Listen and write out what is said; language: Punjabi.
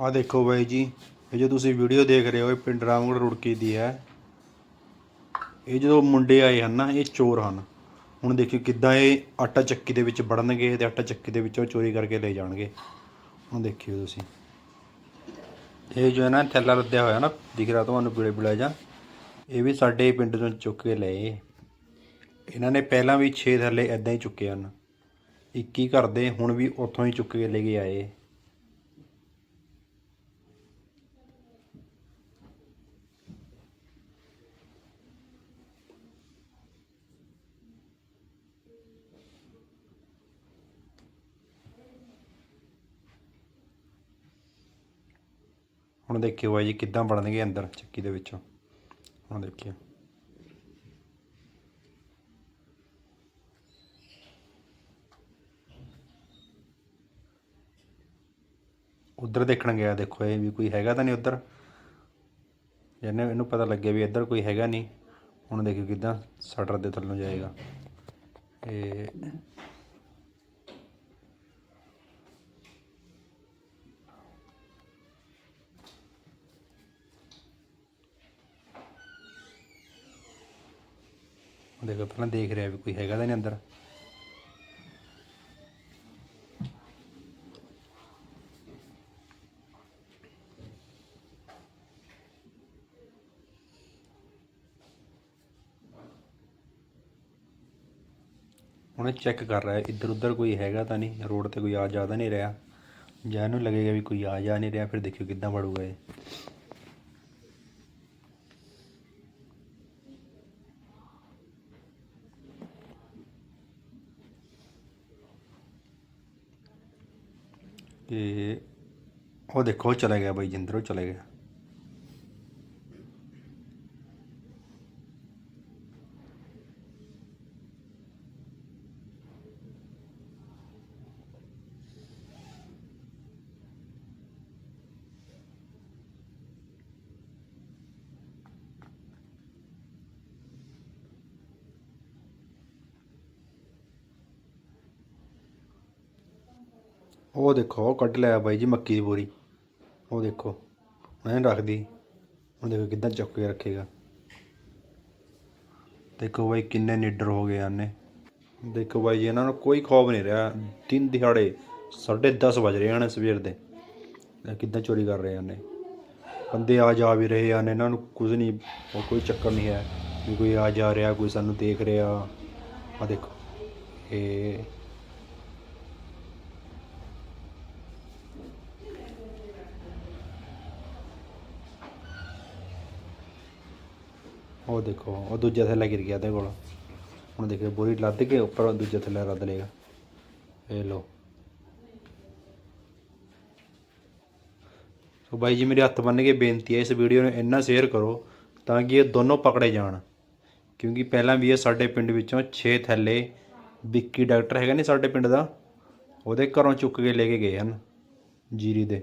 ਆ ਦੇਖੋ ਬਾਈ ਜੀ, ਇਹ ਜੋ ਤੁਸੀਂ ਵੀਡੀਓ ਦੇਖ ਰਹੇ ਹੋ, ਇਹ ਪਿੰਡ ਰਾਮਗੜ੍ਹ ਰੁੜਕੀ ਦੀ ਹੈ। ਇਹ ਜਦੋਂ ਮੁੰਡੇ ਆਏ ਹਨ ਨਾ, ਇਹ ਚੋਰ ਹਨ। ਹੁਣ ਦੇਖਿਓ ਕਿੱਦਾਂ ਇਹ ਆਟਾ ਚੱਕੀ ਦੇ ਵਿੱਚ ਵੜਨਗੇ ਤੇ ਆਟਾ ਚੱਕੀ ਦੇ ਵਿੱਚੋਂ ਚੋਰੀ ਕਰਕੇ ਲੈ ਜਾਣਗੇ। ਹੁਣ ਦੇਖਿਓ ਤੁਸੀਂ। ਇਹ ਜੋ ਹੈ ਨਾ, ਥੈਲਾ ਲੱਦਿਆ ਹੋਇਆ ਨਾ, ਦਿਖ ਰਿਹਾ ਤੁਹਾਨੂੰ ਬਿਲੇ ਪੀਲਾ ਜਾਂ ਇਹ ਵੀ ਸਾਡੇ ਪਿੰਡ ਤੋਂ ਚੁੱਕ ਕੇ ਲਏ। ਇਹਨਾਂ ਨੇ ਪਹਿਲਾਂ ਵੀ 6 ਥੈਲੇ ਐਦਾਂ ਹੀ ਚੁੱਕੇ ਹਨ। ਇੱਕ ਹੀ ਘਰ ਦੇ ਹੁਣ ਵੀ ਉੱਥੋਂ ਹੀ ਚੁੱਕ ਕੇ ਲੈ ਕੇ ਆਏ। ਹੁਣ ਦੇਖਿਓ ਬਾਈ ਜੀ ਕਿੱਦਾਂ ਬਣਨਗੇ ਅੰਦਰ ਚੱਕੀ ਦੇ ਵਿੱਚੋਂ। ਹੁਣ ਦੇਖਿਓ। ਉਧਰ ਦੇਖਣ ਗਿਆ ਦੇਖੋ ਇਹ ਵੀ ਕੋਈ ਹੈਗਾ ਤਾਂ ਨਹੀਂ ਉਧਰ? ਜਿਹਨੇ ਇਹਨੂੰ ਪਤਾ ਲੱਗਿਆ ਵੀ ਇੱਧਰ ਕੋਈ ਹੈਗਾ ਨਹੀਂ, ਹੁਣ ਦੇਖਿਓ ਕਿੱਦਾਂ ਸ਼ਟਰ ਦੇ ਥੱਲੋਂ ਜਾਏਗਾ। ਇਹ ਦੇਖੋ ਪਹਿਲਾਂ ਦੇਖ ਰਿਹਾ ਵੀ ਕੋਈ ਹੈਗਾ ਤਾਂ ਨਹੀਂ ਅੰਦਰ। ਹੁਣ ਚੈੱਕ ਕਰ ਰਿਹਾ ਇੱਧਰ ਉੱਧਰ ਕੋਈ ਹੈਗਾ ਤਾਂ ਨਹੀਂ, ਰੋਡ ਤੇ ਕੋਈ ਆ ਜਾਦਾ ਨਹੀਂ ਰਿਹਾ। ਜਾਂ ਇਹਨੂੰ ਲੱਗੇਗਾ ਵੀ ਕੋਈ ਆ ਜਾ ਨਹੀਂ ਰਿਹਾ, ਫਿਰ ਦੇਖਿਓ ਕਿੱਦਾਂ ਵੜੂਗਾ ਇਹ। ਤੇ ਉਹ ਦੇਖੋ ਉਹ ਚਲਾ ਗਿਆ ਬਾਈ ਜਿੰਦਰ ਉਹ ਚਲਾ ਗਿਆ। ਉਹ ਦੇਖੋ, ਉਹ ਕੱਢ ਲਿਆ ਬਾਈ ਜੀ ਮੱਕੀ ਦੀ ਬੋਰੀ। ਉਹ ਦੇਖੋ, ਮੈਂ ਰੱਖਦੀ। ਹੁਣ ਦੇਖੋ ਕਿੱਦਾਂ ਚੁੱਕ ਕੇ ਰੱਖੇਗਾ। ਦੇਖੋ ਬਾਈ ਕਿੰਨੇ ਨੀਡਰ ਹੋ ਗਏ ਆਨੇ ਦੇਖੋ ਬਾਈ ਜੀ, ਇਹਨਾਂ ਨੂੰ ਕੋਈ ਖੌਫ ਨਹੀਂ ਰਿਹਾ। ਦਿਨ ਦਿਹਾੜੇ 10:30 ਵਜ ਰਹੇ ਹਨ ਸਵੇਰ ਦੇ। ਕਿੱਦਾਂ ਚੋਰੀ ਕਰ ਰਹੇ ਹਨ ਇਹ ਬੰਦੇ ਆ ਜਾ ਵੀ ਰਹੇ ਹਨ ਇਹਨਾਂ ਨੂੰ ਕੁਝ ਨਹੀਂ ਉਹ ਕੋਈ ਚੱਕਰ ਨਹੀਂ ਹੈ ਵੀ ਕੋਈ ਆ ਜਾ ਰਿਹਾ, ਕੋਈ ਸਾਨੂੰ ਦੇਖ ਰਿਹਾ। ਆ ਦੇਖੋ, ਇਹ ਉਹ ਦੇਖੋ, ਉਹ ਦੂਜਾ ਥੱਲੇ ਗਿਰ ਗਿਆ ਉਹਦੇ ਕੋਲ। ਹੁਣ ਦੇਖੋ ਬੋਰੀ ਲੱਦ ਕੇ ਉੱਪਰ ਦੂਜੇ ਥੱਲੇ ਰੱਦ ਲੇਗਾ ਇਹ ਲੋ ਸੋ ਬਾਈ ਜੀ, ਮੇਰੇ ਹੱਥ ਬੰਨ ਕੇ ਬੇਨਤੀ ਹੈ, ਇਸ ਵੀਡੀਓ ਨੂੰ ਇੰਨਾ ਸ਼ੇਅਰ ਕਰੋ ਤਾਂ ਕਿ ਇਹ ਦੋਨੋਂ ਪਕੜੇ ਜਾਣ। ਕਿਉਂਕਿ ਪਹਿਲਾਂ ਵੀ ਇਹ ਸਾਡੇ ਪਿੰਡ ਵਿੱਚੋਂ 6 ਥੈਲੇ ਵਿੱਕੀ ਡਾਕਟਰ ਹੈਗਾ ਨਹੀਂ ਸਾਡੇ ਪਿੰਡ ਦਾ, ਉਹਦੇ ਘਰੋਂ ਚੁੱਕ ਕੇ ਲੈ ਕੇ ਗਏ ਹਨ ਜੀਰੀ ਦੇ।